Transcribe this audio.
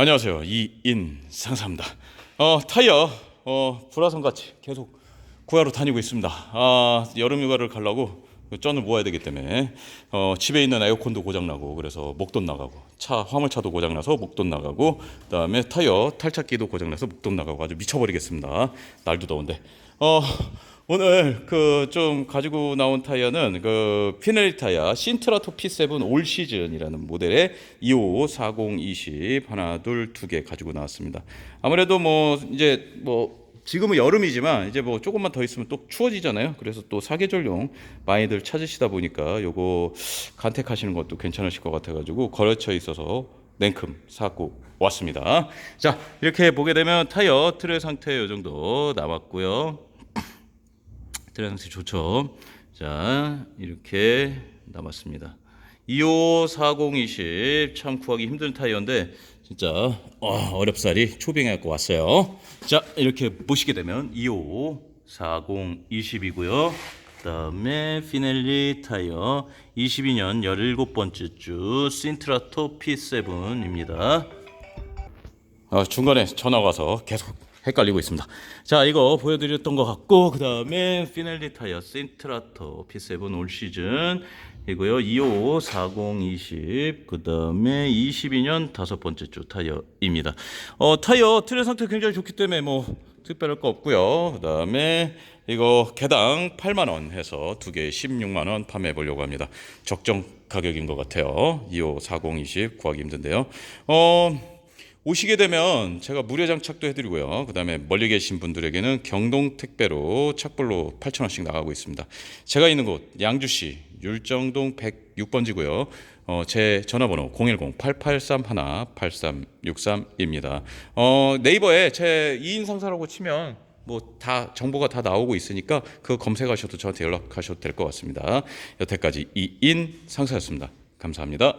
안녕하세요. 이인 상사입니다. 어, 타이어 어, 불화성 같이 계속 구하러 다니고 있습니다. 아, 여름 휴가를 가려고 쩐을 모아야 되기 때문에 어, 집에 있는 에어컨도 고장 나고 그래서 목돈 나가고 차 화물차도 고장 나서 목돈 나가고 그다음에 타이어 탈착기도 고장 나서 목돈 나가고 아주 미쳐버리겠습니다. 날도 더운데. 어, 오늘 그 좀 가지고 나온 타이어는 그 피넬리 타이어 신트라토 P7 올 시즌이라는 모델의 25 40 20 하나 둘 두 개 가지고 나왔습니다. 아무래도 뭐 이제 뭐 지금은 여름이지만 이제 뭐 조금만 더 있으면 또 추워지잖아요. 그래서 또 사계절용 많이들 찾으시다 보니까 요거 간택하시는 것도 괜찮으실 것 같아가지고 거래처에 있어서 냉큼 사고 왔습니다. 자 이렇게 보게 되면 타이어 트레 상태 요 정도 남았고요. 트레상태 좋죠. 자 이렇게 남았습니다. 25 40 20 참 구하기 힘든 타이어인데 진짜 어, 어렵사리 초빙해 갖고 왔어요. 자 이렇게 보시게 되면 25 40 20이고요. 그 다음에 피넬리 타이어 22년 17번째 주 신트라토 P7입니다. 어, 중간에 전화가 와서 계속 헷갈리고 있습니다. 자, 이거 보여드렸던 것 같고, 그 다음에 피넬리 타이어 센트라토 P7 올 시즌 이고요. 25, 40, 20, 그 다음에 22년 다섯 번째 주 타이어입니다. 어, 타이어 트레 상태 굉장히 좋기 때문에 뭐 특별할 거 없고요. 그 다음에 이거 개당 8만 원 해서 두 개 16만 원 판매해 보려고 합니다. 적정 가격인 것 같아요. 25, 40, 20 구하기 힘든데요. 어, 오시게 되면 제가 무료 장착도 해드리고요. 그 다음에 멀리 계신 분들에게는 경동 택배로 착불로 8,000원씩 나가고 있습니다. 제가 있는 곳 양주시 율정동 106번지고요. 어, 제 전화번호 010-8831-8363입니다. 어, 네이버에 제 2인 상사라고 치면 뭐 다 정보가 다 나오고 있으니까 그거 검색하셔도 저한테 연락하셔도 될 것 같습니다. 여태까지 2인 상사였습니다. 감사합니다.